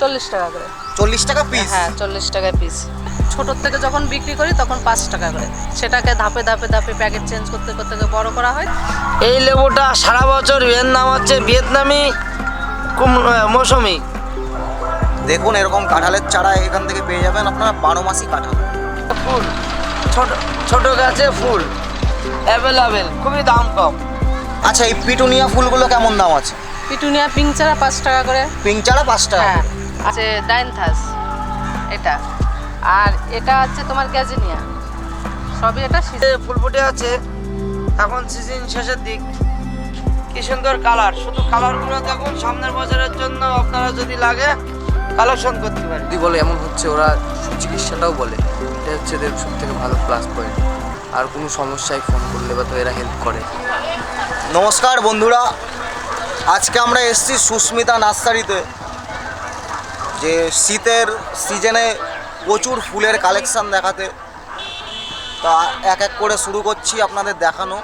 চল্লিশ টাকা করে। চল্লিশ টাকা পিস হ্যাঁ চল্লিশ টাকা পিস ছোটোর থেকে যখন বিক্রি করি তখন পাঁচ টাকা করে। সেটাকে ধাপে ধাপে ধাপে প্যাকেট চেঞ্জ করতে করতে বড় করা হয়। এই লেবুটা সারা বছর এর নাম হচ্ছে ভিয়েতনামি মৌসুমি। দেখুন এরকম কাঁঠালের চারা এখান থেকে পেয়ে যাবেন আপনারা বারো মাসি কাঁঠাল। ফুল ছোট ছোট গাছে ফুল অ্যাভেলেবেল খুবই দাম কম। আচ্ছা এই পিটুনিয়া ফুলগুলো কেমন দাম আছে? পিটুনিয়া পিঙ্ক চারা পাঁচ টাকা করে। পিঙ্ক চারা পাঁচ টাকা হ্যাঁ। আছে ডাইনথাস এটা। আর এটা হচ্ছে তোমার গ্যাজিনিয়া সবই এটা এই যে ফুল ফুটে আছে এখন সিজন শেষের দিক। কি সুন্দর কালার শুধু কালারগুলো দেখুন সামনের বছরের জন্য আপনারা যদি লাগে কালেকশন করতে পারেন। যদি বলে এমন হচ্ছে ওরা চিকিৎসাটাও বলে। এটা হচ্ছে এদের সব থেকে ভালো প্লাস পয়েন্ট আর কোনো সমস্যায় ফোন করলে বা তো এরা হেল্প করে। নমস্কার বন্ধুরা আজকে আমরা এসেছি সুস্মিতা নার্সারিতে, যে শীতের সিজনে প্রচুর ফুলের কালেকশান দেখাতে। তা এক এক করে শুরু করছি আপনাদের দেখানো।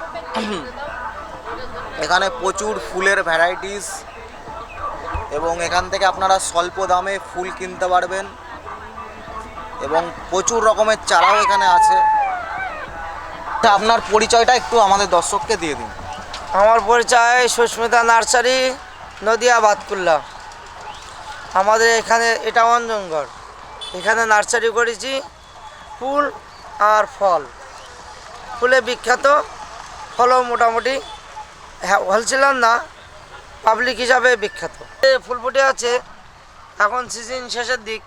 এখানে প্রচুর ফুলের ভ্যারাইটিস এবং এখান থেকে আপনারা স্বল্প দামে ফুল কিনতে পারবেন এবং প্রচুর রকমের চারাও এখানে আছে। আপনার পরিচয়টা একটু আমাদের দর্শককে দিয়ে দিন। আমার পরিচয় সুস্মিতা নার্সারি, নদিয়া, বাতকুল্লা। আমাদের এখানে এটা অঞ্জনগড় এখানে নার্সারি করেছি, ফুল আর ফল। ফুলে বিখ্যাত, ফলও মোটামুটি হ্যাঁ হোলসেলার না পাবলিক হিসাবে বিখ্যাত। ফুল ফুটে আছে, এখন সিজন শেষের দিক।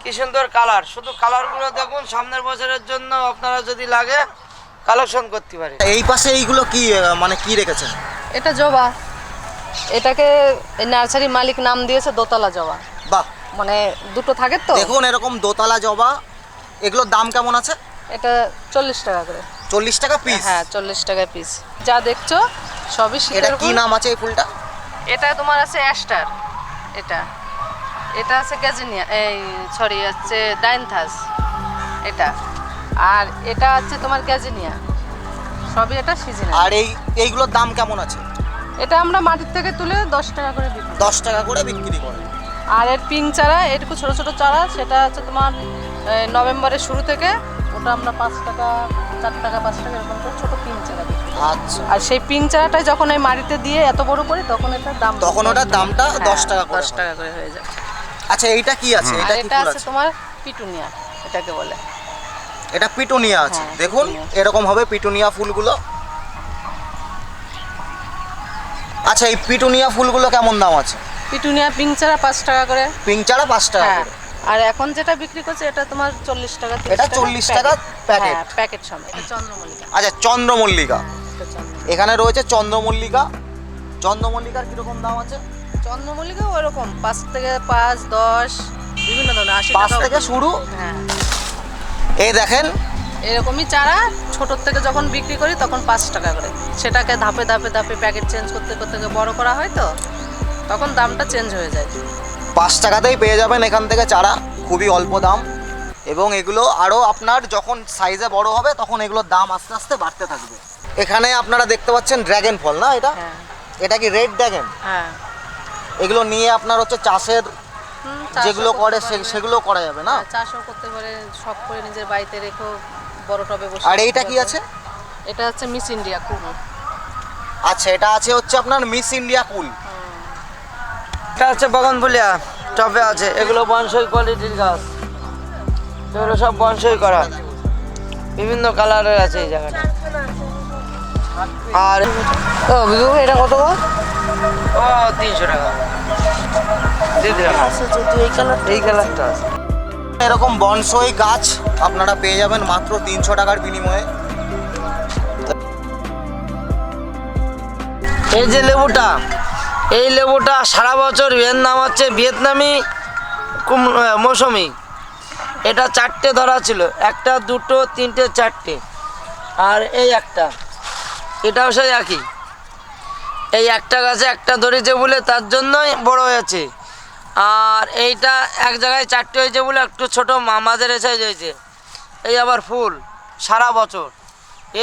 কি সুন্দর কালার শুধু কালারগুলো দেখুন, সামনের বছরের জন্য আপনারা যদি লাগে কালেকশন করতে পারে। এই পাশে এইগুলো কি মানে কি রেখেছেন? এটা জবা। এটাকে এই নার্সারি মালিক নাম দিয়েছে দোতলা জবা। বাহ। মানে দুটো থাকে তো? দেখুন এরকম দোতলা জবা। এগুলোর দাম কেমন আছে? এটা চল্লিশ টাকা করে। চল্লিশ টাকা পিস হ্যাঁ চল্লিশ টাকা পিস যা দেখছ সবই এটা কি নাম আছে এই ফুলটা? এটা তোমার আছে অ্যাস্টার এটা। এটা আছে গ্যাজিনিয়া এই সরি হচ্ছে ডাইনথাস এটা। আর এটা হচ্ছে তোমার গ্যাজিনিয়া সবই এটা সিজনাল আর এই এইগুলোর দাম কেমন আছে? এটা আমরা মাটির থেকে তুলে দশ টাকা করে বিক্রি করি। দশ টাকা করে বিক্রি করে। আর এর পিং চারা এটুকু ছোট ছোট চারা সেটা হচ্ছে তোমার নভেম্বরের শুরু থেকে ওটা আমরা পাঁচ টাকা চার টাকা পাঁচ টাকা এরকম করে ছোট পিঙ্ক চারা আচ্ছা। আর সেই পিং চারাটাই যখন এই মাটিতে দিয়ে এত বড় করি তখন এটার দাম তখন ওটার দামটা হ্যাঁ, 10 টাকা দশ। টাকা করে হয়ে যায়। আচ্ছা এইটা কি আছে? এটা আছে? তোমার পিটুনিয়া এটাকে বলে। এটা পিটুনিয়া আছে। হ্যাঁ, দেখুন পিটুনিয়া। এরকম হবে পিটুনিয়া ফুলগুলো। আচ্ছা এই পিটুনিয়া ফুলগুলো কেমন দাম আছে? পিটুনিয়া পিঙ্ক চারা পাঁচ টাকা করে। পিঙ্ক চারা পাঁচ টাকা হ্যাঁ করে। আর এখন যেটা বিক্রি করছে এটা তোমার চল্লিশ টাকা 30 এটা 40 টাকা প্যাকেট। হ্যাঁ প্যাকেট সমেত। এটা চন্দ্রমল্লিকা। আচ্ছা চন্দ্রমল্লিকা। এটা চন্দ্র- এখানে রয়েছে চন্দ্রমল্লিকা। চন্দ্রমল্লিকার কীরকম দাম আছে? চন্দ্রমল্লিকা ওরকম পাঁচ থেকে পাঁচ দশ বিভিন্ন ধরনের আশি পাঁচ টাকা থেকে শুরু? হ্যাঁ। এই দেখেন। এরকমই চারা ছোটোর থেকে যখন বিক্রি করি তখন পাঁচ টাকা করে। সেটাকে ধাপে ধাপে ধাপে প্যাকেট চেঞ্জ করতে করতে বড় করা হয় তো তখন দামটা চেঞ্জ হয়ে যায়। পাঁচ টাকাতেই পেয়ে যাবেন এখান থেকে চারা খুবই অল্প দাম। এবং এগুলো আরও আপনার যখন সাইজে বড় হবে তখন এগুলোর দাম আস্তে আস্তে বাড়তে থাকবে। এখানে আপনারা দেখতে পাচ্ছেন ড্র্যাগন ফল না এটা? হ্যাঁ। এটা কি রেড ড্র্যাগন হ্যাঁ। এগুলো নিয়ে আপনার হচ্ছে চাষের যেগুলো করে সে- সেগুলো করা যাবে না? হ্যাঁ, চাষও করতে পারে শখ করে নিজের বাড়িতে রেখেও বড় টবে বসে আর এইটা কি আছে? এটা হচ্ছে মিস ইন্ডিয়া কুল। আচ্ছা এটা আছে হচ্ছে আপনার মিস ইন্ডিয়া কুল। এটা হচ্ছে বাগানফুলিয়া টবে আছে এগুলো বনসই কোয়ালিটির গাছ। এগুলো সব বনসই করা। বিভিন্ন কালারের আছে এই জায়গাটা। আর এটা কত গো? ও তিনশো টাকা। এই কালারটা আছে। এরকম বনসই গাছ আপনারা পেয়ে যাবেন মাত্র তিনশো টাকার বিনিময়ে। এই যে লেবুটা এই লেবুটা সারা বছর এর নাম হচ্ছে ভিয়েতনামি কুম- মৌসুমি। এটা চারটে ধরা ছিল একটা দুটো তিনটে চারটে। আর এই একটা এটাও সেই একই। এই একটা গাছে একটা ধরেছে বলে তার জন্যই বড় হয়েছে। আর এইটা এক জায়গায় চারটে হয়েছে বলে একটু ছোটো মামাদের এসে হয়েছে। এই আবার ফুল সারা বছর।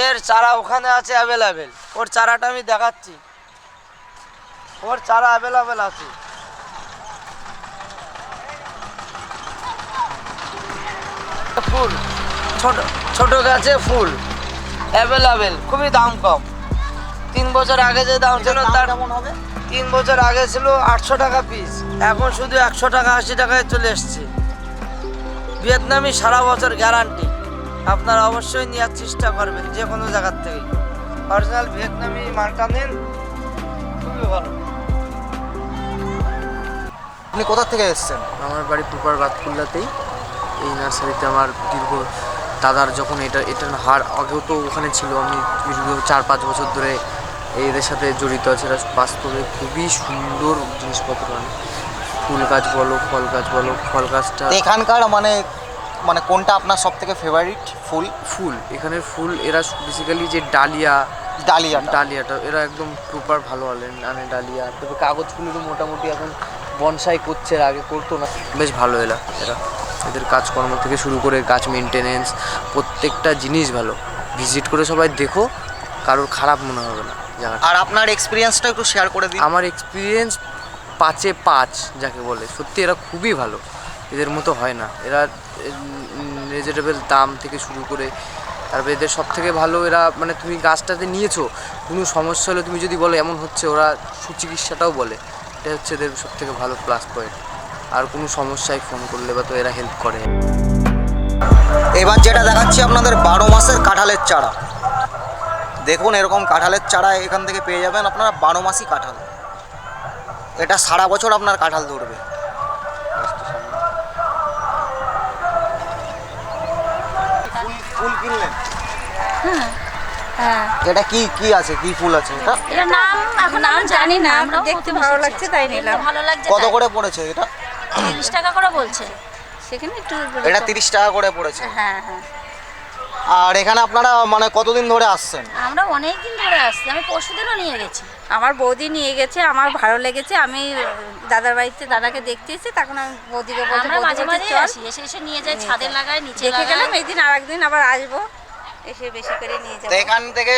এর চারা ওখানে আছে অ্যাভেলেবেল ওর চারাটা আমি দেখাচ্ছি। ওর চারা অ্যাভেলেবেল আছে। ফুল ছোট ছোট গাছে ফুল অ্যাভেলেবেল খুবই দাম কম। তিন বছর আগে যে দাম ছিল তার কেমন হবে? তিন বছর আগে ছিল আটশো টাকা পিস এখন শুধু একশো টাকা আশি টাকায় চলে এসছে। ভিয়েতনামি সারা বছর গ্যারান্টি আপনারা অবশ্যই নেওয়ার চেষ্টা করবেন যে কোনো জায়গার থেকে। অরিজিনাল ভিয়েতনামি মার্কা নেন খুবই ভালো। আপনি কোথা থেকে এসেছেন? আমার বাড়ি পুপার বাতকুল্লাতেই এই নার্সারিতে আমার দীর্ঘ দাদার যখন এটা এটার হার আগেও তো ওখানে ছিল। আমি দীর্ঘ চার পাঁচ বছর ধরে এদের সাথে জড়িত আছে। এরা বাস্তবে খুবই সুন্দর জিনিসপত্র। আনে ফুল গাছ বলো ফল গাছ বলো ফল গাছটা এখানকার মানে মানে কোনটা আপনার সব থেকে ফেভারিট ফুল? ফুল। এখানের ফুল এরা বেসিক্যালি যে ডালিয়া ডালিয়া। ডালিয়াটা এরা একদম প্রপার ভালো আনেন আনে ডালিয়া। তবে কাগজ ফুলেরও মোটামুটি এখন বনসাই করছে এর আগে করতো না। বেশ ভালো এলা এরা। এদের কাজকর্ম থেকে শুরু করে গাছ মেনটেনেন্স প্রত্যেকটা জিনিস ভালো। ভিজিট করে সবাই দেখো কারোর খারাপ মনে হবে না। আর আপনার এক্সপিরিয়েন্সটা একটু শেয়ার করে দিন। আমার এক্সপিরিয়েন্স পাঁচে পাঁচ যাকে বলে। সত্যি এরা খুবই ভালো। এদের মতো হয় না। এরা রিজনেবল দাম থেকে শুরু করে তারপরে এদের সব থেকে ভালো এরা মানে তুমি গাছটাতে নিয়েছো কোনো সমস্যা হলে তুমি যদি বলো এমন হচ্ছে ওরা সুচিকিৎসাটাও বলে। এটা হচ্ছে এদের সব থেকে ভালো প্লাস পয়েন্ট আর কোনো সমস্যায় ফোন করলে বা তো এরা হেল্প করে। এবার যেটা দেখাচ্ছি আপনাদের বারো মাসের কাঁঠালের চারা। দেখুন এরকম কাঁঠালের চারা এখান থেকে পেয়ে যাবেন আপনারা বারো মাসই কাঁঠাল। এটা সারা বছর আপনার কাঁঠাল ধরবে। ফুল ফুল কিনলেন? হ্যাঁ এটা কি কি আছে? কি ফুল আছে এটা? এটা নাম এখন নাম জানি না আমরা দেখতে ভালো লাগছে তাই নিলাম। ভালো লাগছে কত করে পড়েছে এটা? তিরিশ টাকা করে বলছে। সেখানে একটু এটা তিরিশ টাকা করে পড়েছে। হ্যাঁ হ্যাঁ। আর এখানে আপনারা মানে কতদিন ধরে আসছেন? আমরা অনেক দিন ধরে আসছি। আমি পরশু দিনও নিয়ে গেছি। আমার বৌদি নিয়ে গেছে আমার ভালো লেগেছে। আমি দাদার বাড়িতে দাদাকে দেখতে এসেছি তখন আমি বৌদিকে বলছি আমরা মাঝে মাঝে আসি। এসে এসে নিয়ে যাই ছাদে লাগাই নিচে দেখে গেলাম এই দিন আর একদিন আবার আসব। এসে বেশি করে নিয়ে যাব। এখান থেকে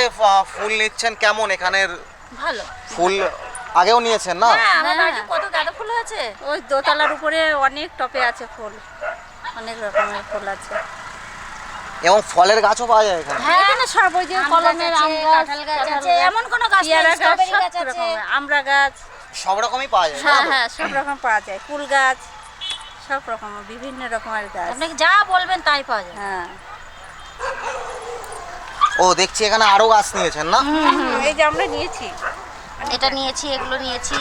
ফুল নিচ্ছেন কেমন এখানের? ভালো। ফুল আগেও নিয়েছেন না? হ্যাঁ আমার হ্যাঁ। বাড়িতে কত গাঁদা ফুল আছে? ওই দোতলার উপরে অনেক টপে আছে ফুল। অনেক রকমের ফুল আছে। এবং ফলের গাছও পাওয়া যায় এখানে। হ্যাঁ এখানে সব ওই যে কলমের আম গাছ কাঁঠাল গাছ আছে, এমন কোনো গাছ নেই, পেয়ারা গাছ স্ট্রবেরি সব গাছ আছে। আমরা গাছ। সব রকমই পাওয়া যায়। হ্যাঁ হ্যাঁ সব রকম। পাওয়া যায় ফুল গাছ সব রকম বিভিন্ন রকমের গাছ। আপনি যা বলবেন তাই পাওয়া যায়। হ্যাঁ। ও দেখছি এখানে আরও গাছ নিয়েছেন না? হুম, এই যে আমরা নিয়েছি। এটা নিয়েছি এগুলো নিয়েছি।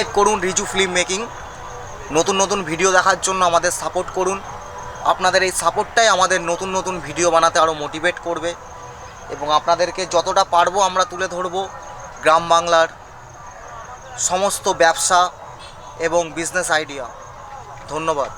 সাবস্ক্রাইব করুন রিজু ফিল্ম মেকিং নতুন নতুন ভিডিও দেখার জন্য আমাদের সাপোর্ট করুন। আপনাদের এই সাপোর্টটাই আমাদের নতুন নতুন ভিডিও বানাতে আরও মোটিভেট করবে। এবং আপনাদেরকে যতটা পারব আমরা তুলে ধরব গ্রাম বাংলার সমস্ত ব্যবসা এবং বিজনেস আইডিয়া ধন্যবাদ।